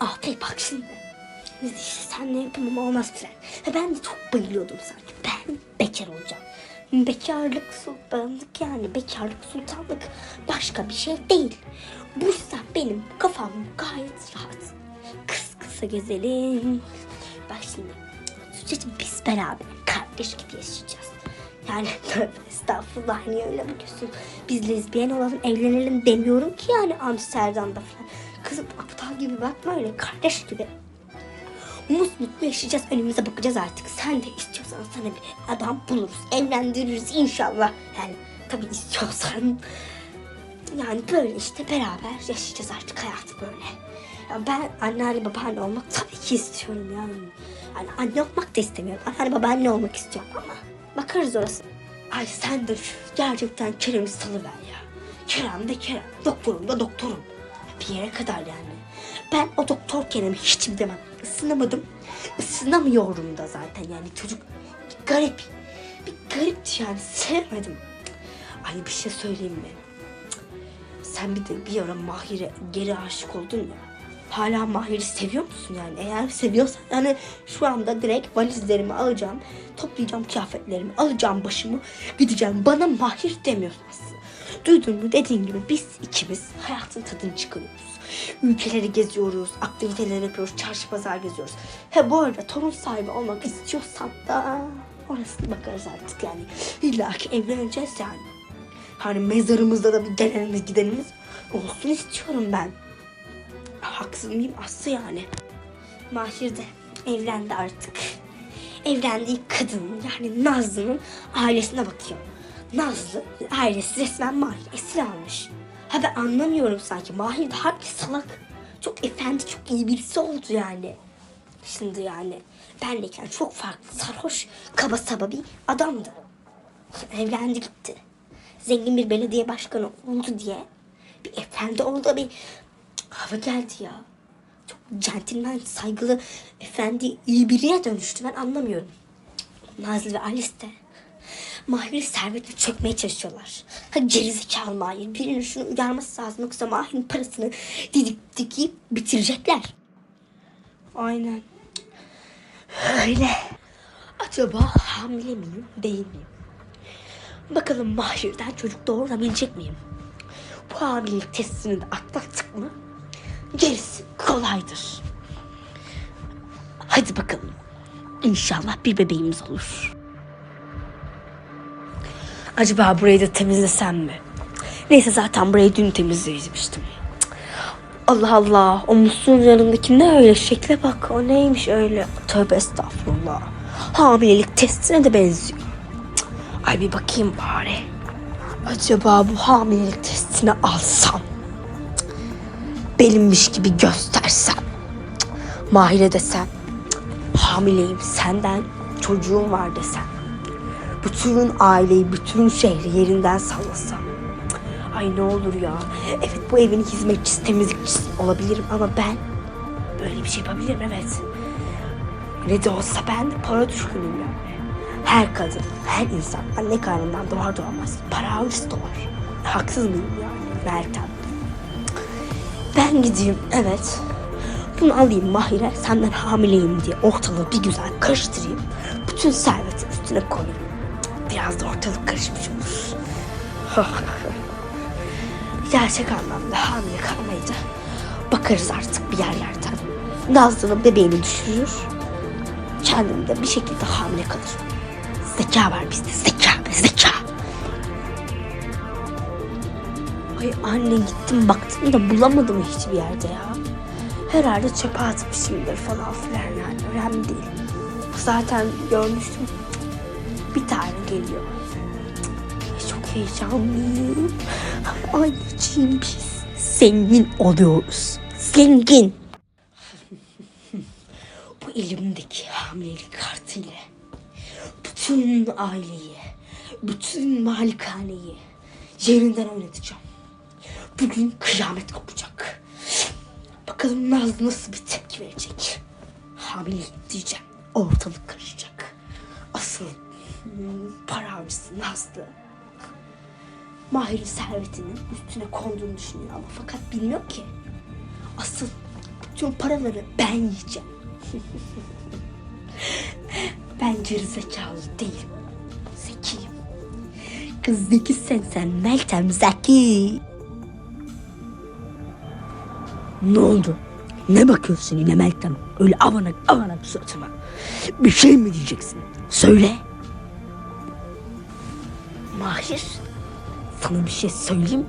Ah pek bak şimdi. Biz işte senle yapımım olmaz filan. Ve ben de çok bayılıyordum sanki. Ben bekar olacağım. Bekarlık sultanlık yani bekarlık sultanlık başka bir şey değil. Bu yüzden benim kafam gayet rahat. Kıs kısa gezelim. Bak şimdi Suçacığım biz beraber kardeş gibi yaşayacağız. Yani tövbe estağfurullah niye öyle bakıyorsun? Biz lezbiyen olalım evlenelim demiyorum ki yani Amsterdam'da falan. Kızım aptal gibi bakma öyle kardeş gibi. Mut mutlu yaşayacağız önümüze bakacağız artık. Sen de istiyorsan sana bir adam buluruz. Evlendiririz inşallah. Yani tabii istiyorsan. Yani böyle işte beraber yaşayacağız artık hayatı böyle. Ya ben anneanne babaanne olmak tabii ki istiyorum yani. Yani anne olmak da istemiyorum. Anneanne babaanne olmak istiyorum ama bakarız orası. Ay sen de gerçekten Kerem'i salıver ya. Kerem de Kerem. Doktorum da doktorum. Bir yere kadar yani. Ben o doktor Kerem'i hiç demem. Isınamadım. Isınamıyorum da zaten yani çocuk garip. Bir garipti yani sevmedim. Ay bir şey söyleyeyim mi? Sen bir de bir ara Mahir'e geri aşık oldun ya. Hala Mahir'i seviyor musun yani? Eğer seviyorsan yani şu anda direkt valizlerimi alacağım. Toplayacağım kıyafetlerimi, alacağım başımı, gideceğim. Bana Mahir demiyorsun aslında. Duydun mu dediğin gibi biz ikimiz hayatın tadını çıkarıyoruz. Ülkeleri geziyoruz, aktiviteler yapıyoruz, çarşı pazar geziyoruz. He bu arada torun sahibi olmak istiyorsan da orasını bakarız artık yani. İlla ki evleneceğiz yani. Hani mezarımızda da bir gelenimiz gidenimiz olsun istiyorum ben. Haksız mıyım? Aslı yani. Mahir de evlendi artık. Evlendiği kadın yani Nazlı'nın ailesine bakıyor. Nazlı ailesi resmen Mahir esir almış. Ha ben anlamıyorum sanki. Mahir de harbi salak. Çok efendi, çok iyi birisi oldu yani. Şimdi yani benleyken çok farklı, sarhoş, kaba saba bir adamdı. Evlendi gitti. Zengin bir belediye başkanı oldu diye bir efendi oldu bir hava geldi ya. Çok centilmen, saygılı, efendi, iyi birine dönüştü. Ben anlamıyorum. Nazlı ve Alice de Mahir'i servetle çökmeye çalışıyorlar. Ha gerizekalı Mahir. Birinin şunu uyarması lazım. Yoksa Mahir'in parasını didip dikip bitirecekler. Aynen. Öyle. Acaba hamile miyim, değil miyim? Bakalım Mahir'den çocuk doğurabilecek miyim? Bu hamilelik testini de atlattık mı? Gerisi kolaydır. Hadi bakalım. İnşallah bir bebeğimiz olur. Acaba burayı da temizlesem mi? Neyse zaten burayı dün temizlemiştim. Allah Allah. O musluğun yanındaki ne öyle? Şekle bak. O neymiş öyle? Tövbe estağfurullah. Hamilelik testine de benziyor. Ay bir bakayım bari. Acaba bu hamilelik testini alsam? Cık. Benimmiş gibi göstersem? Mahire desem? Hamileyim senden çocuğum var desem? Bütün aileyi, bütün şehri yerinden sallasam? Ay ne olur ya. Evet bu evin hizmetçisi, temizlikçisi olabilirim ama ben böyle bir şey yapabilirim evet. Ne de olsa ben de para düşkünüyüm yani. Her kadın, her insan anne karnından doğar doğmaz para avcısı doğar. Haksız mıyım yani Meltem? Ben gideyim evet. Bunu alayım Mahir'e senden hamileyim diye ortalığı bir güzel karıştırayım. Bütün serveti üstüne koyayım. Biraz da ortalık karışmış olur. Gerçek anlamda hamile kalmayı bakarız artık bir yerlerden. Nazlı'nın bebeğini düşürür. Kendim de bir şekilde hamile kalırım. Zeka var bizde. Zeka be zeka. Ay anne gittim baktım da bulamadım hiçbir yerde ya. Herhalde çöpe atmışımdır falan filan yani. Önemli değil. Zaten görmüştüm. Bir tane geliyor. Çok heyecanlıyım. Anneciğim biz zengin oluyoruz. Zengin. Bu elimdeki hamilelik kartıyla bütün aileyi, bütün malikaneyi yerinden oynatacağım. Bugün kıyamet kopacak. Bakalım Nazlı nasıl bir tepki verecek. Hamileyim diyeceğim. Ortalık karışacak. Para avcısı Nazlı Mahir'in servetinin üstüne konduğunu düşünüyor ama fakat bilmiyor ki. Asıl bütün paraları ben yiyeceğim. ben gerizekalı değilim. Zekiyim. Kız zeki sen sen Meltem zeki. Ne oldu? Ne bakıyorsun yine Meltem? Öyle avanak avanak suratıma. Bir şey mi diyeceksin? Söyle. Mahir. Sana bir şey söyleyeyim mi?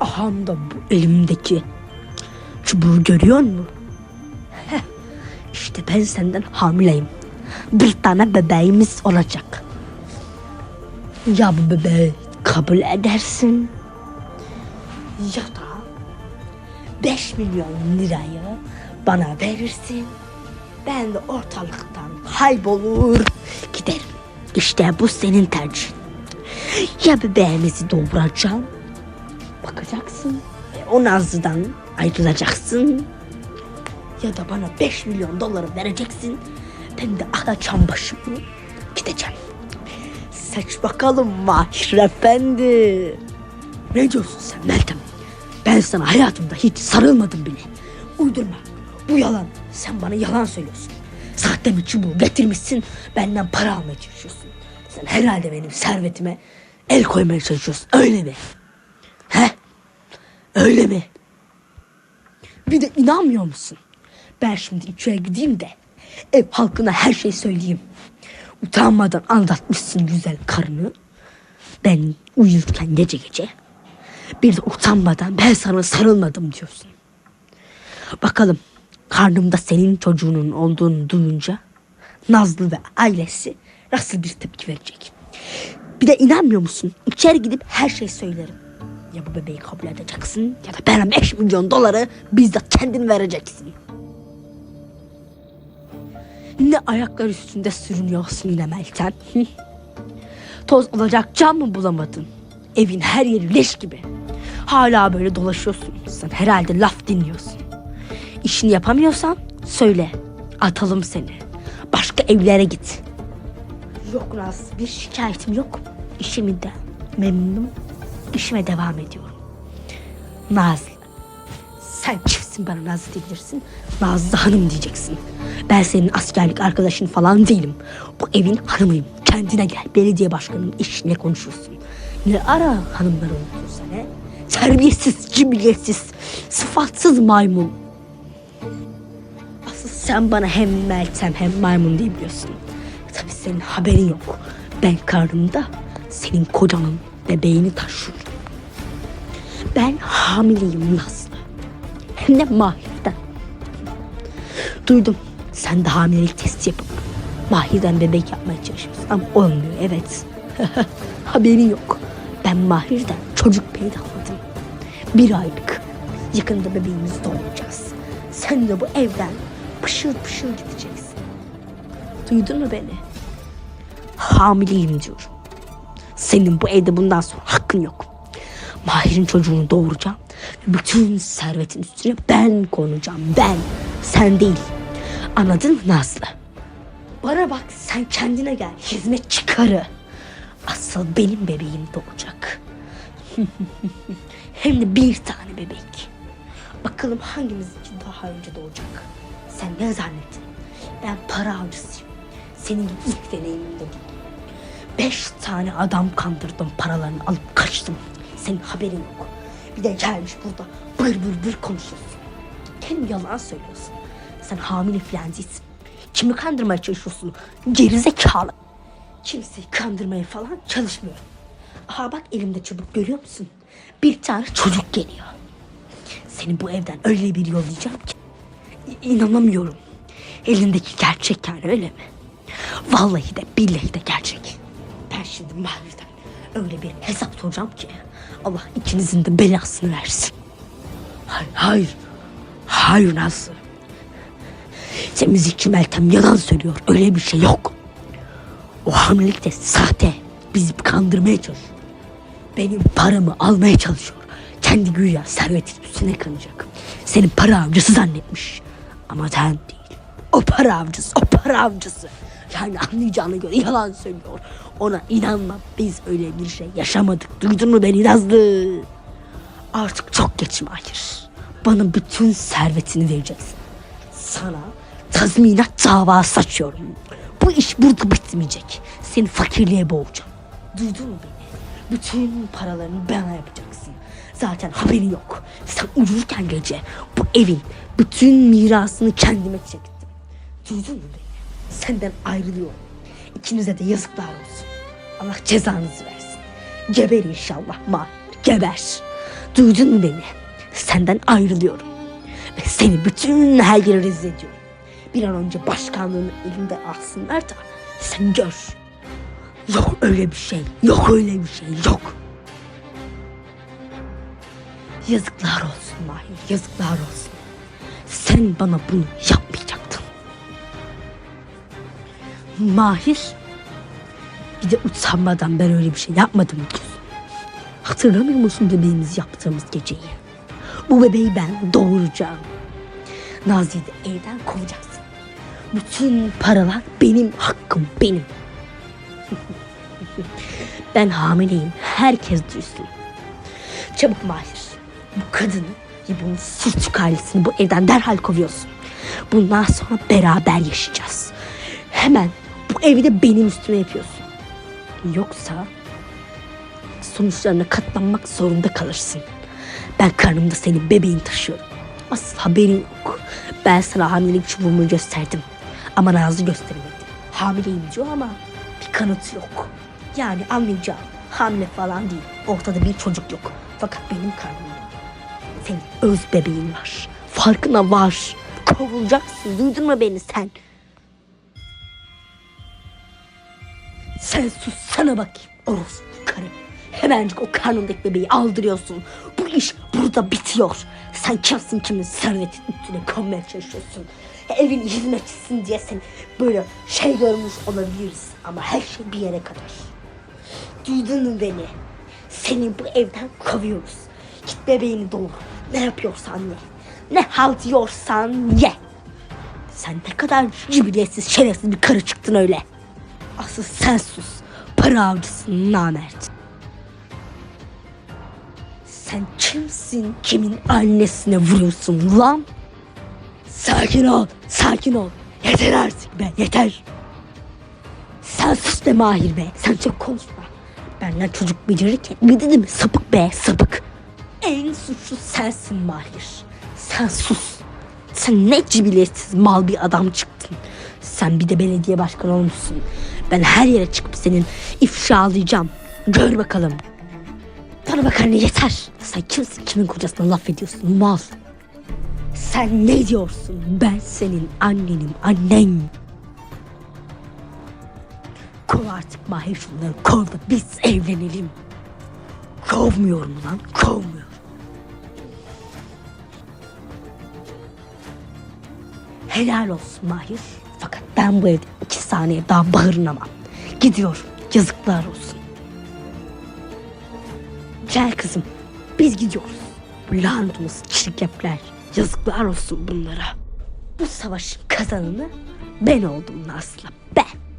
Aham da bu elimdeki çubuğu görüyor musun? İşte ben senden hamileyim. Bir tane bebeğimiz olacak. Ya bu bebeği kabul edersin ya da 5 milyon lirayı bana verirsin. Ben de ortalıktan kaybolur. İşte bu senin tercihin. Ya bebeğimizi doğuracağım. Bakacaksın. Ve o Nazlı'dan ayrılacaksın. Ya da bana 5 milyon doları vereceksin. Ben de alacağım başımı gideceğim. Seç bakalım Mahir Efendi. Ne diyorsun sen Meltem? Ben sana hayatımda hiç sarılmadım bile. Uydurma. Bu yalan. Sen bana yalan söylüyorsun. Sahte bir çubuğu getirmişsin. Benden para almaya çalışıyorsun. Sen herhalde benim servetime el koymaya çalışıyorsun. Öyle mi? He? Öyle mi? Bir de inanmıyor musun? Ben şimdi içeri gideyim de ev halkına her şeyi söyleyeyim. Utanmadan aldatmışsın güzel karını. Ben uyurken gece gece. Bir de utanmadan ben sana sarılmadım diyorsun. Bakalım karnımda senin çocuğunun olduğunu duyunca Nazlı ve ailesi nasıl bir tepki verecek? Bir de inanmıyor musun? İçeri gidip her şeyi söylerim. Ya bu bebeği kabul edeceksin ya da bana 5 milyon doları bizzat kendin vereceksin. Ne ayaklar üstünde sürünüyorsun yine Meltem? Toz olacak cam mı bulamadın? Evin her yeri leş gibi. Hala böyle dolaşıyorsun. Sen herhalde laf dinliyorsun. İşini yapamıyorsan söyle. Atalım seni. Başka evlere git. Yok Naz bir şikayetim yok. İşimi de memnunum. İşime devam ediyorum. Nazlı. Sen kimsin bana Nazlı diyebilirsin. Nazlı hanım diyeceksin. Ben senin askerlik arkadaşın falan değilim. Bu evin hanımıyım. Kendine gel. Belediye başkanının işine konuşuyorsun. Ne ara hanımları unuttun sen he? Terbiyesiz, cibiliyetsiz, sıfatsız maymun. Sen bana hem Meltem hem maymun diyebiliyorsun. Tabii senin haberin yok. Ben karnımda senin kocanın bebeğini taşıyorum. Ben hamileyim Nazlı. Hem de Mahir'den. Duydum. Sen de hamilelik testi yapıp Mahir'den bebek yapmaya çalışıyorsun. Ama olmuyor evet. Haberin yok. Ben Mahir'den çocuk peydaladım. Bir aylık. Yakında bebeğimiz doğacağız. Sen de bu evden pışıl pışıl gideceksin. Duydun mu beni? Hamileyim diyorum. Senin bu evde bundan sonra hakkın yok. Mahir'in çocuğunu doğuracağım. Bütün servetin üstüne ben konacağım. Ben. Sen değil. Anladın mı Nazlı? Bana bak sen kendine gel. Hizmetçi karı. Asıl benim bebeğim doğacak. Hem de bir tane bebek. Bakalım hangimiz için daha önce doğacak. Sen ne zannettin? Ben para avcısıyım. Senin gibi ilk deneyimimde değil. Beş tane adam kandırdım paralarını alıp kaçtım. Senin haberin yok. Bir de gelmiş burada bır bır bır konuşuyorsun. Kendin yalan söylüyorsun. Sen hamile falan değilsin. Kimi kandırmaya çalışıyorsun? Gerizekalı. Kimseyi kandırmaya falan çalışmıyorum. Aha bak elimde çubuk görüyor musun? Bir tane çocuk geliyor. Seni bu evden öyle bir yollayacağım ki. İnanamıyorum. Elindeki gerçek yani öyle mi? Vallahi de billahi de gerçek. Ben şimdi Mahir'den öyle bir hesap soracağım ki. Allah ikinizin de belasını versin. Hayır, hayır. Hayır Nazlı. Temizlikçi Meltem yalan söylüyor. Öyle bir şey yok. O hamilelik de sahte. Bizi kandırmaya çalışıyor. Benim paramı almaya çalışıyor. Kendi güya servetin üstüne kanacak. Seni para avcısı zannetmiş. Ama sen değil. O para avcısı, o para avcısı. Yani anlayacağına göre yalan söylüyor. Ona inanma. Biz öyle bir şey yaşamadık. Duydun mu beni Nazlı? Artık çok geç Mahir. Bana bütün servetini vereceksin. Sana tazminat davası açıyorum. Bu iş burada bitmeyecek. Seni fakirliğe boğacağım. Duydun mu beni? Bütün paralarını bana yapacaksın. Zaten haberin yok. Sen uyurken gece bu evin bütün mirasını kendime çektim. Duydun mu beni? Senden ayrılıyorum. İkinize de yazıklar olsun. Allah cezanızı versin. Geber inşallah Mahir. Geber. Duydun mu beni? Senden ayrılıyorum. Ve seni bütün her yere rezil ediyorum. Bir an önce başkanlığını elinde alsınlar da sen gör. Yok öyle bir şey. Yok öyle bir şey. Yok. Yazıklar olsun Mahir. Yazıklar olsun. Sen bana bunu yapmayacaktın. Mahir. Bir de utanmadan ben öyle bir şey yapmadım. Hatırlamıyor musun bebeğimizi yaptığımız geceyi? Bu bebeği ben doğuracağım. Nazi'yi de evden kovacaksın. Bütün paralar benim hakkım benim. ben hamileyim. Herkes duysun. Çabuk Mahir. Bu kadını ve bunun sürtük ailesini bu evden derhal kovuyorsun. Bundan sonra beraber yaşayacağız. Hemen bu evi de benim üstüme yapıyorsun. Yoksa sonuçlarına katlanmak zorunda kalırsın. Ben karnımda senin bebeğini taşıyorum. Asıl haberin yok. Ben sana hamilelik çubuğumu gösterdim. Ama Nazlı göstermedi. Hamileyim diyor ama bir kanıt yok. Yani anlayacağım. Hamile falan değil. Ortada bir çocuk yok. Fakat benim karnımda. Senin öz bebeğin var. Farkına var. Kovulacaksın. Duydun mu beni sen? Sen sus sana bakayım. Orospu karı. Hemencik o karnındaki bebeği aldırıyorsun. Bu iş burada bitiyor. Sen kimsin kimin servetin üstüne konmaya çalışıyorsun. Evin hizmetçisin diye sen böyle şey görmüş olabiliriz. Ama her şey bir yere kadar. Duydun mu beni? Seni bu evden kovuyoruz. Git bebeğini doğur. Ne yapıyorsan ye. Ne halt yiyorsan ye. Sen ne kadar cibiliyetsiz, şerefsiz bir karı çıktın öyle. Asıl sen sus. Para avcısın namert. Sen kimsin? Kimin annesine vuruyorsun lan? Sakin ol, sakin ol. Yeter artık be, yeter. Sen sus be Mahir be, sen çok konuşma. Benden çocuk becerirken bir dedim sapık be, sapık. En suçlu sensin Mahir. Sen sus. Sen ne cibiletsiz mal bir adam çıktın. Sen bir de belediye başkanı olmuşsun. Ben her yere çıkıp senin ifşalayacağım. Gör bakalım. Bana bak anne yeter. Sen kimsin kimin kocasına laf ediyorsun mal. Sen ne diyorsun? Ben senin annenim annen. Artık Mahir şunları kov biz evlenelim. Kovmuyorum lan kovmuyorum. Helal olsun Mahir. Fakat ben bu evde iki saniye daha bağırınamam. Gidiyorum. Yazıklar olsun. Gel kızım. Biz gidiyoruz. Bu lanet olası çirkefler. Yazıklar olsun bunlara. Bu savaşın kazananı ben oldum Nazlı. Ben.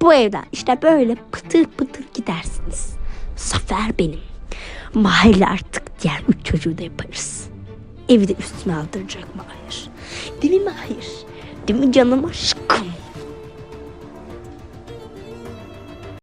Bu evden işte böyle pıtır pıtır gidersiniz. Zafer benim. Mahirle artık diğer üç çocuğu da yaparız. Evi de üstüme aldıracak Mahir. Değil mi Mahir? Değil mi canım aşkım?